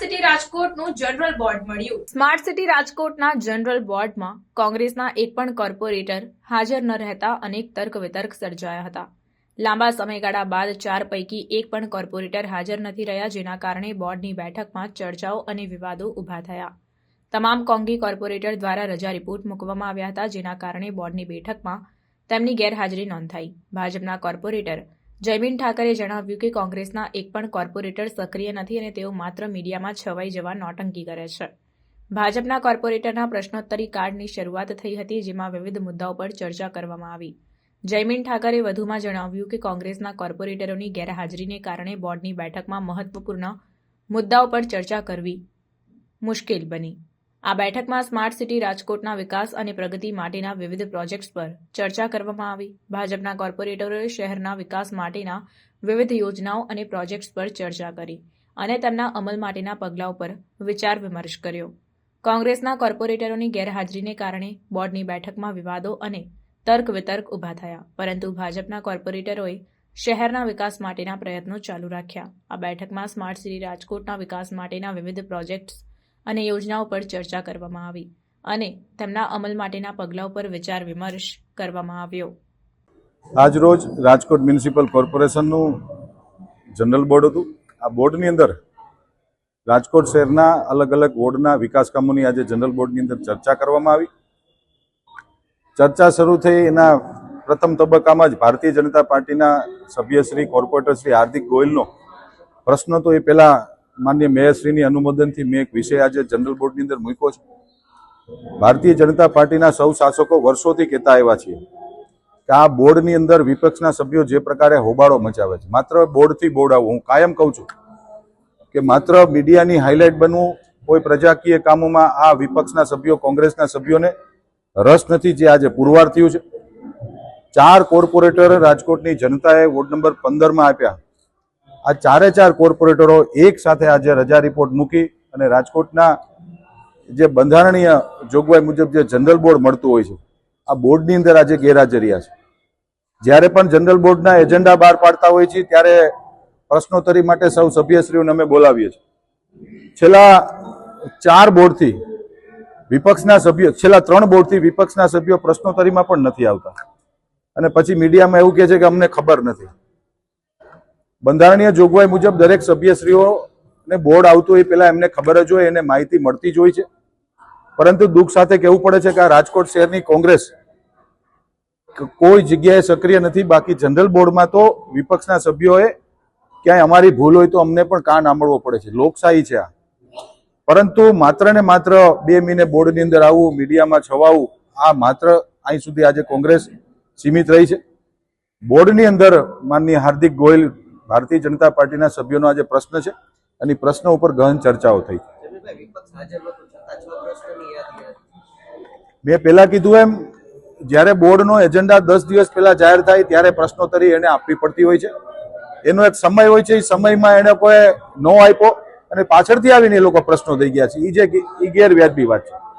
રાજકોટનું general board મળ્યું. Smart city રાજકોટના general બોર્ડમાં કોંગ્રેસના એક પણ કોર્પોરેટર હાજર ન રહેતા અનેક તર્ક વિતર્ક સર્જાયા હતા. લાંબા સમયગાળા બાદ ચાર પૈકી એક પણ કોર્પોરેટર હાજર નથી રહ્યા જેના કારણે બોર્ડની બેઠકમાં ચર્ચાઓ અને વિવાદો ઊભા થયા. તમામ કોંગી કોર્પોરેટર દ્વારા રજા રિપોર્ટ મૂકવામાં આવ્યા હતા જેના કારણે બોર્ડની બેઠકમાં તેમની ગેરહાજરી નોંધાઈ. ભાજપના કોર્પોરેટર જયમીન ઠાકરે જણાવ્યું કે કોંગ્રેસના એક પણ કોર્પોરેટર સક્રિય નથી અને તેઓ માત્ર મીડિયામાં છવાઈ જવા નોટંકી કરે છે. ભાજપના કોર્પોરેટરના પ્રશ્નોત્તરી કાર્ડની શરૂઆત થઈ હતી, જેમાં વિવિધ મુદ્દાઓ પર ચર્ચા કરવામાં આવી. જયમીન ઠાકરે વધુમાં જણાવ્યું કે કોંગ્રેસના કોર્પોરેટરોની ગેરહાજરીને કારણે બોર્ડની બેઠકમાં મહત્વપૂર્ણ મુદ્દાઓ પર ચર્ચા કરવી મુશ્કેલ બની. આ બેઠકમાં સ્માર્ટ સિટી, રાજકોટના વિકાસ અને પ્રગતિ માટેના વિવિધ પ્રોજેક્ટ્સ પર ચર્ચા કરવામાં આવી. ભાજપના કોર્પોરેટરોએ શહેરના વિકાસ માટેના વિવિધ યોજનાઓ અને પ્રોજેક્ટ્સ પર ચર્ચા કરી અને તેમના અમલ માટેના પગલાઓ પર વિચાર વિમર્શ કર્યો. કોંગ્રેસના કોર્પોરેટરોની ગેરહાજરીને કારણે બોર્ડની બેઠકમાં વિવાદો અને તર્ક વિતર્ક ઊભા થયા, પરંતુ ભાજપના કોર્પોરેટરોએ શહેરના વિકાસ માટેના પ્રયત્નો ચાલુ રાખ્યા. આ બેઠકમાં સ્માર્ટ સિટી, રાજકોટના વિકાસ માટેના વિવિધ પ્રોજેક્ટ્સ અને યોજનાઓ પર ચર્ચા કરવામાં આવી અને તેમના અમલ માટેના પગલાઓ પર વિચાર વિમર્શ કરવામાં આવ્યો. આજરોજ રાજકોટ મ્યુનિસિપલ કોર્પોરેશનનું જનરલ બોર્ડ હતું. આ બોર્ડની અંદર રાજકોટ શહેરના અલગ અલગ વોર્ડના વિકાસ કામોની આજે જનરલ બોર્ડની અંદર ચર્ચા કરવામાં આવી. ચર્ચા શરૂ થઈ એના પ્રથમ તબક્કામાં જ ભારતીય જનતા પાર્ટીના સભ્યશ્રી કોર્પોરેટર શ્રી હાર્દિક ગોયલનો પ્રશ્ન તો એ પહેલા માન્ય મેયરશ્રીની અનુમોદનથી મેં એક વિષય આજે જનરલ બોર્ડની અંદર મૂક્યો છે. ભારતીય જનતા પાર્ટીના સૌ શાસકો વર્ષોથી કહેતા આવ્યા છીએ કે આ બોર્ડની અંદર વિપક્ષના સભ્યો જે પ્રકારે હોબાળો મચાવે છે. માત્ર બોર્ડથી બોર્ડ આવું. હું કાયમ કહું છું કે માત્ર મીડિયાની હાઇલાઇટ બનવું કોઈ પ્રજાકીય કામોમાં આ વિપક્ષના સભ્યો, કોંગ્રેસના સભ્યોને રસ નથી જે આજે પુરવાર થયું છે. ચાર કોર્પોરેટર રાજકોટની જનતાએ વોર્ડ નંબર પંદરમાં આપ્યા. આ ચારે ચાર કોર્પોરેટરો એક સાથે આજે રજા રિપોર્ટ મૂકી અને રાજકોટના જે બંધારણીય જોગવાઈ મુજબ જે જનરલ બોર્ડ મળતું હોય છે, આ બોર્ડની અંદર આજે ગેરહાજરિયા છે. જ્યારે પણ જનરલ બોર્ડના એજન્ડા બહાર પાડતા હોય છે, ત્યારે પ્રશ્નોત્તરી માટે સૌ સભ્યશ્રીઓને અમે બોલાવીએ છીએ. છેલ્લા ચાર બોર્ડથી વિપક્ષના સભ્યો, છેલ્લા ત્રણ બોર્ડથી વિપક્ષના સભ્યો પ્રશ્નોત્તરીમાં પણ નથી આવતા. અને પછી મીડિયામાં એવું કહે છે કે અમને ખબર નથી. બંધારણીય જોગવાઈ મુજબ દરેક સભ્યશ્રીઓને બોર્ડ આવતું હોય પહેલાં એમને ખબર જ હોય, એને માહિતી મળતી જ હોય છે. પરંતુ દુઃખ સાથે કહેવું પડે છે કે આ રાજકોટ શહેરની કોંગ્રેસ કોઈ જગ્યાએ સક્રિય નથી. બાકી જનરલ બોર્ડમાં તો વિપક્ષના સભ્યોએ ક્યાંય અમારી ભૂલ હોય તો અમને પણ કાન આંબળવો પડે છે. લોકશાહી છે આ. પરંતુ માત્ર ને માત્ર બે મહિને બોર્ડની અંદર આવવું, મીડિયામાં છવાવું, આ માત્ર અહીં સુધી આજે કોંગ્રેસ સીમિત રહી છે. બોર્ડની અંદર માનનીય હાર્દિક ગોયલ ભારતીય જનતા પાર્ટીના સભ્યોનો આજે પ્રશ્ન છે અને પ્રશ્ન ઉપર ગહન ચર્ચાઓ થઈ મેં પહેલા કીધું એમ, જ્યારે બોર્ડનો એજન્ડા દસ દિવસ પહેલા જાહેર થાય ત્યારે પ્રશ્નોત્તરી એને આપવી પડતી હોય છે. એનો એક સમય હોય છે, એ સમયમાં એને કોઈ નો આપ્યો અને પાછળથી આવીને એ લોકો પ્રશ્નો થઈ ગયા છે. એ જે એ ગેરવ્યાજબી વાત છે.